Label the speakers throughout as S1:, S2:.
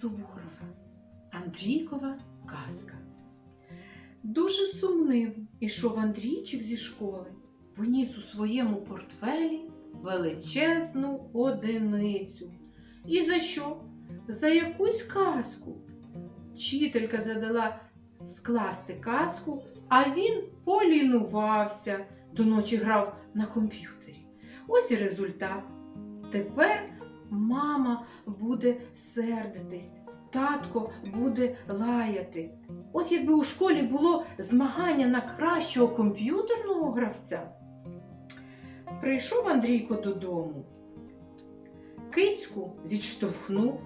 S1: Суворова Андрійкова казка. Дуже сумним ішов Андрійчик зі школи, поніс у своєму портфелі величезну одиницю. І за що? За якусь казку. Вчителька задала скласти казку, а він полінувався, до ночі грав на комп'ютері. Ось і результат. Тепер мама буде сердитись, татко буде лаяти. От якби у школі було змагання на кращого комп'ютерного гравця. Прийшов Андрійко додому. Кицьку відштовхнув.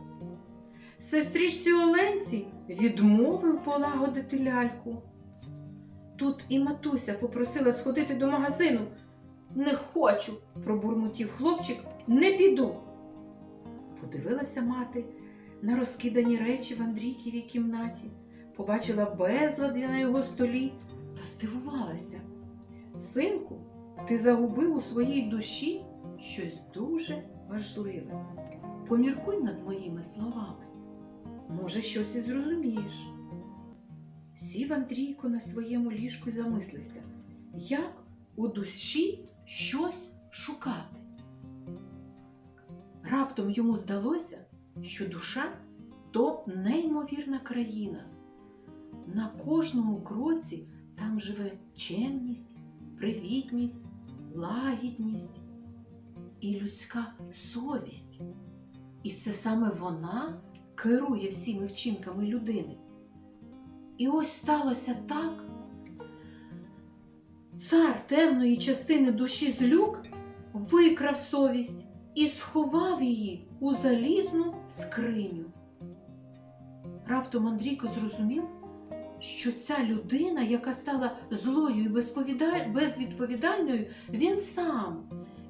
S1: Сестричці Оленці відмовив полагодити ляльку. Тут і матуся попросила сходити до магазину. Не хочу, пробурмотів хлопчик, не піду. Подивилася мати на розкидані речі в Андрійківій кімнаті, побачила безлад на його столі та здивувалася. Синку, ти загубив у своїй душі щось дуже важливе. Поміркуй над моїми словами. Може, щось і зрозумієш. Сів Андрійко на своєму ліжку і замислився, як у душі щось шукати. Раптом йому здалося, що душа то неймовірна країна. На кожному кроці там живе чемність, привітність, лагідність і людська совість. І це саме вона керує всіми вчинками людини. І ось сталося так. Цар темної частини душі злюк викрав совість і сховав її у залізну скриню. Раптом Андрійко зрозумів, що ця людина, яка стала злою і безвідповідальною, він сам,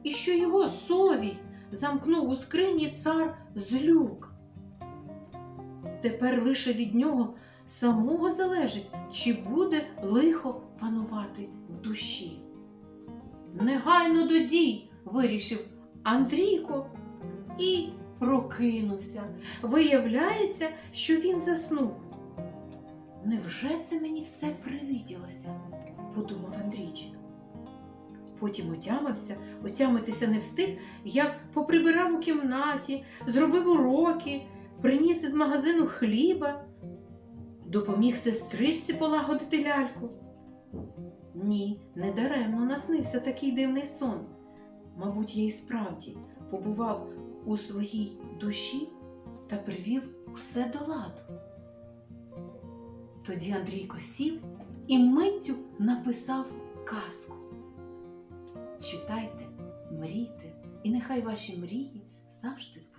S1: і що його совість замкнув у скрині цар злюк. Тепер лише від нього самого залежить, чи буде лихо панувати в душі. Негайно до дій, вирішив Андрійко і прокинувся. Виявляється, що він заснув. Невже це мені все привиділося? подумав Андрійчик. Потім отямився, отямитися не встиг, як поприбирав у кімнаті, зробив уроки, приніс із магазину хліба, допоміг сестричці полагодити ляльку. Ні, не даремно наснився такий дивний сон. Мабуть, я і справді побував у своїй душі та привів усе до ладу. Тоді Андрійко сів і миттю написав казку. Читайте, мрійте, і нехай ваші мрії завжди збуваються.